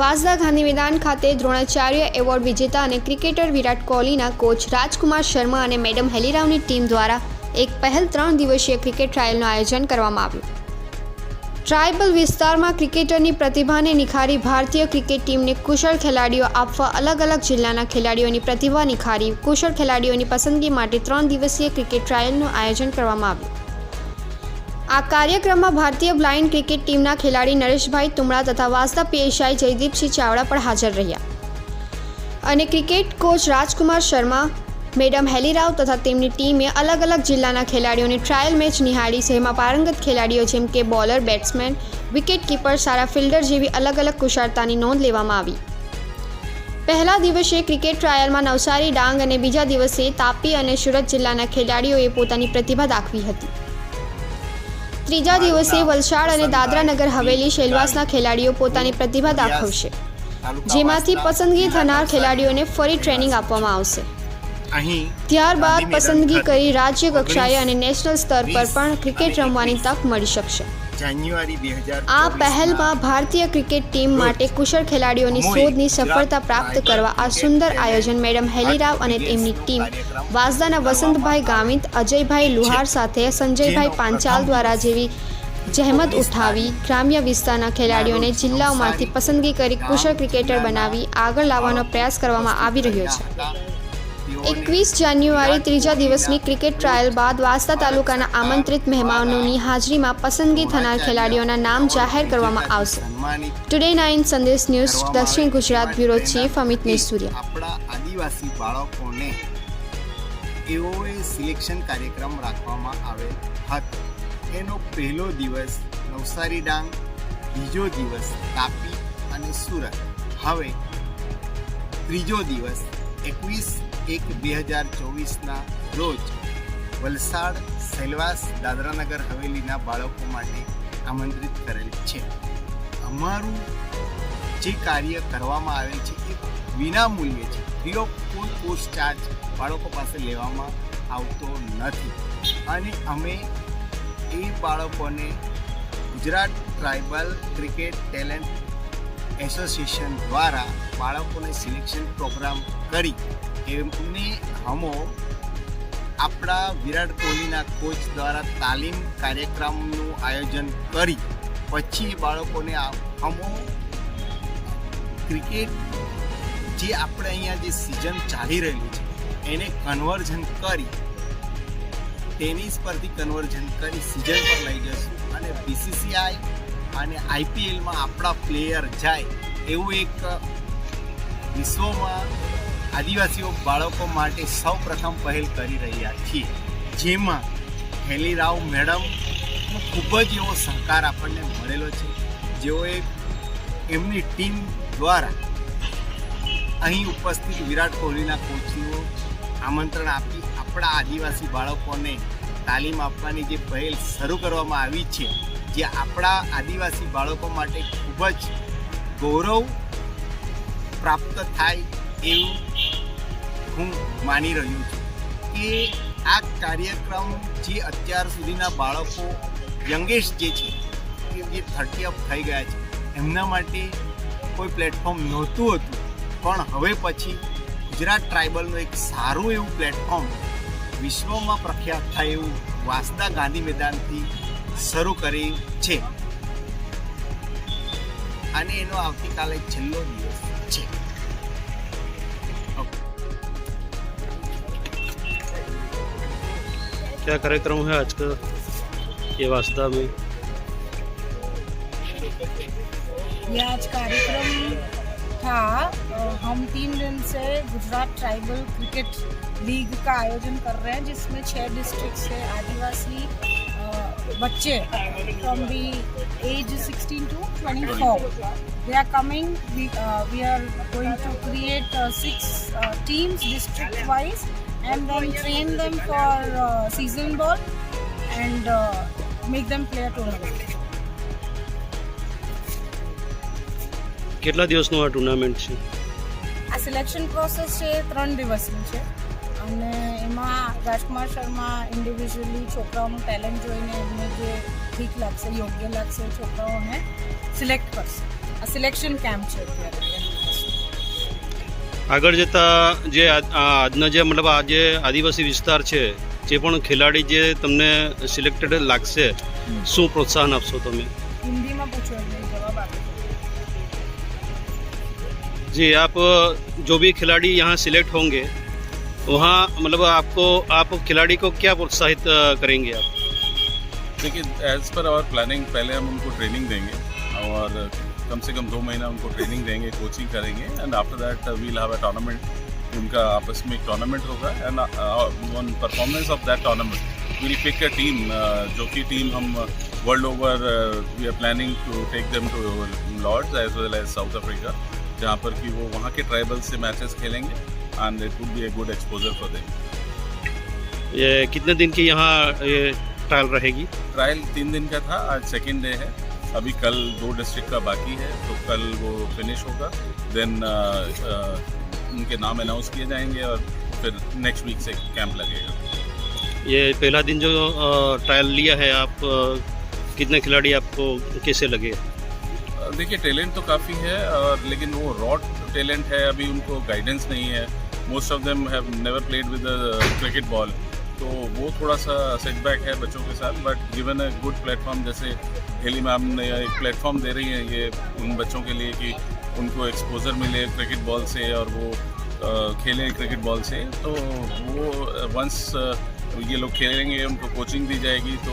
વાસદા ગાંધી મેદાન ખાતે દ્રોણાચાર્ય એવોર્ડ વિજેતા અને ક્રિકેટર વિરાટ કોહલીના કોચ રાજકુમાર શર્મા અને મેડમ હેલીરાવની ટીમ દ્વારા એક પહેલ ત્રણ દિવસીય ક્રિકેટ ટ્રાયલનું આયોજન કરવામાં આવ્યું. ટ્રાયબલ વિસ્તારમાં ક્રિકેટરની પ્રતિભાને નિખારી ભારતીય ક્રિકેટ ટીમને કુશળ ખેલાડીઓ આપવા અલગ અલગ જિલ્લાના ખેલાડીઓની પ્રતિભા નિખારી કુશળ ખેલાડીઓની પસંદગી માટે ત્રણ દિવસીય ક્રિકેટ ટ્રાયલનું આયોજન કરવામાં આવ્યું. આ કાર્યક્રમમાં ભારતીય બ્લાઇન્ડ ક્રિકેટ ટીમના ખેલાડી નરેશભાઈ તુમડા તથા વાસ્તા પીએસઆઈ જયદીપસિંહ ચાવડા પણ હાજર રહ્યા. અને cricket coach Rajkumar Sharma, madam Heli Rao તથા તેમની ટીમે અલગ અલગ જિલ્લાના ખેલાડીઓની ટ્રાયલ મેચ નિહાળી જેમાં પારંગત ખેલાડીઓ જેમ કે બોલર, બેટ્સમેન વિકેટ કીપર સારા ફિલ્ડર જેવી અલગ અલગ કુશળતાની નોંધ લેવામાં આવી. પહેલા દિવસે ક્રિકેટ ટ્રાયલમાં નવસારી, ડાંગ અને બીજા દિવસે તાપી અને સુરત જિલ્લાના ખેલાડીઓએ પોતાની પ્રતિભા દાખવી હતી. ત્રીજા દિવસે વલસાડ અને દાદરા નગર હવેલી શેલવાસના ખેલાડીઓ પોતાની પ્રતિભા દાખવશે. જેમાંથી પસંદગી થનાર ખેલાડીઓને ફરી ટ્રેનિંગ આપવામાં આવશે. ત્યારબાદ પસંદગી કરી રાજ્ય કક્ષાએ અને નેશનલ સ્તર પર પણ ક્રિકેટ રમવાની તક મળી શકશે. જાન્યુઆરી બે હજાર આ પહેલમાં ભારતીય ક્રિકેટ ટીમ માટે કુશળ ખેલાડીઓની શોધની સફળતા પ્રાપ્ત કરવા આ સુંદર આયોજન મેડમ હેલીરાવ અને તેમની ટીમ વાસદાના વસંતભાઈ ગામિત અજયભાઈ લુહાર સાથે સંજયભાઈ પાંચાલ દ્વારા જેવી જહેમત ઉઠાવી ગ્રામ્ય વિસ્તારના ખેલાડીઓને જિલ્લાઓમાંથી પસંદગી કરી કુશળ ક્રિકેટર બનાવી આગળ લાવવાનો પ્રયાસ કરવામાં આવી રહ્યો છે. એકવીસ જાન્યુઆરી ત્રીજા દિવસની ક્રિકેટ ટ્રાયલ બાદ વાસ્તા તાલુકાના આમંત્રિત મહેમાનોની હાજરીમાં પસંદગી થનાર ખેલાડીઓના નામ જાહેર કરવામાં આવશે. ટુડે નાઇન સંદેશ ન્યૂઝ દક્ષિણ ગુજરાત બ્યુરો ચીફ અમિત કે આપણા આદિવાસી બાળકોને એઓએ સિલેક્શન કાર્યક્રમ રાખવામાં આવેલ હતો એનો પહેલો દિવસ નવસારી ડાંગ, બીજો દિવસ તાપી અને સુરત. હવે ત્રીજો દિવસ એકવીસ એક બે હજાર ચોવીસના રોજ વલસાડ સેલવાસ દાદરાનગર હવેલીના બાળકો માટે આમંત્રિત કરેલ છે. અમારું જે કાર્ય કરવામાં આવેલ છે એ વિના મૂલ્યે છે. ફ્રી ઓફ કોઈ કોસ્ટ ચાર્જ બાળકો પાસે લેવામાં આવતો નથી. અને અમે એ બાળકોને Gujarat tribal cricket talent association દ્વારા બાળકોને સિલેક્શન પ્રોગ્રામ કરી એમને હમો આપણા વિરાટ કોહલીના કોચ દ્વારા તાલીમ કાર્યક્રમનું આયોજન કરી પછી બાળકોને હમો ક્રિકેટ જે આપણે અહીંયા જે સિઝન ચાલી રહેલી છે, એને કન્વર્ઝન કરી ટેનિસ પરથી કન્વર્ઝન કરી સિઝન પર લઈ જશું. અને બીસીસીઆઈ અને આઈપીએલમાં આપણા પ્લેયર જાય એવું એક વિશ્વમાં આદિવાસીઓ બાળકો માટે સૌ પ્રથમ પહેલ કરી રહ્યા છીએ. જેમાં હેલી રાવ મેડમનો ખૂબ જ એવો સહકાર આપણને મળેલો છે. જેઓએ એમની ટીમ દ્વારા અહીં ઉપસ્થિત વિરાટ કોહલીના કોચનું આમંત્રણ આપી આપણા આદિવાસી બાળકોને તાલીમ આપવાની જે પહેલ શરૂ કરવામાં આવી છે જે આપણા આદિવાસી બાળકો માટે ખૂબ જ ગૌરવ પ્રાપ્ત થાય એવું હું માની રહ્યો છું કે આ કાર્યક્રમ જે અત્યાર સુધીના બાળકો યંગેસ્ટ જે છે કે જે થર્ટી અપ થઈ ગયા છે, એમના માટે કોઈ પ્લેટફોર્મ નહોતું હતું. પણ હવે પછી ગુજરાત ટ્રાઇબલનું એક સારું એવું પ્લેટફોર્મ વિશ્વમાં પ્રખ્યાત થાય એવું વાસદા ગાંધી મેદાનથી શરૂ કરી છે અને એનો આવતીકાલે છેલ્લો દિવસ છે क्या कार्यक्रम है आज का ये वास्ता में ये आज कार्यक्रम था अ, हम तीन दिन से गुजरात ट्राइबल क्रिकेट लीग का आयोजन कर रहे हैं जिसमें छह डिस्ट्रिक्ट से आदिवासी bache from the age 16 to 24. They are coming. We uh, are going to create uh, six uh, teams district wise and then train them for season ball and make them play a tournament. કેટલા દિવસનું આ tournament છે આ selection process છે ત્રણ દિવસની છે અને એમાં રાજકુમાર શર્મા ઇન્ડિવિજ્યુઅલી છોકરાઓનું ટેલેન્ટ જોઈને એમને જે ઠીક લાગશે યોગ્ય લાગશે એ છોકરાઓને સિલેક્ટ કરશે સિલેક્શન કેમ્પ છે અત્યારે આગળ જતાં જે આ- આ આજના જે મતલબ આ જે આદિવાસી વિસ્તાર છે જે પણ ખેલાડી જે તમને સિલેક્ટેડ લાગશે શું પ્રોત્સાહન આપશો તમે હિન્દીમાં પૂછો એટલે જવાબ આપો जी आप जो भी खिलाड़ी यहाँ सिलेक्ट होंगे वहाँ मतलब आपको, आप खिलाड़ी को क्या प्रोत्साहित करेंगे आप? देखिए एज पर आवर प्लानिंग पहले हम उनको ट्रेनिंग देंगे और कम से कम दो महीना उनको ट्रेनिंग देंगे कोचिंग करेंगे and after that we'll have a tournament उनका आपस में एक टूर्नामेंट होगा and on performance of that tournament we'll pick a team जो कि टीम हम world over we are planning to take them to Lord's as well as South Africa जहाँ पर कि वो वहाँ के ट्राइबल से मैचेस खेलेंगे। And it would be a good exposure for them ये कितने दिन की यहाँ ये ट्रायल रहेगी? ट्रायल तीन दिन का था आज सेकेंड डे है। अभी कल दो डिस्ट्रिक्ट का बाकी है तो कल वो फिनिश होगा। देन उनके नाम अनाउंस किए जाएँगे और फिर नेक्स्ट वीक से कैंप लगेगा। ये पहला दिन जो ट्रायल लिया है आप कितने खिलाड़ी आपको कैसे लगे? देखिए टैलेंट तो काफ़ी है, और लेकिन वो रॉड टैलेंट है, अभी उनको गाइडेंस नहीं है। Most of them have never played with cricket ball तो वो थोड़ा सा सेटबैक है बच्चों के साथ but given a good platform जैसे हेली मैम ने एक प्लेटफॉर्म दे रही है, ये उन बच्चों के लिए कि उनको एक्सपोजर मिले क्रिकेट बॉल से और वो खेलें क्रिकेट बॉल से तो वो वंस ये लोग खेलेंगे, उनको कोचिंग दी जाएगी तो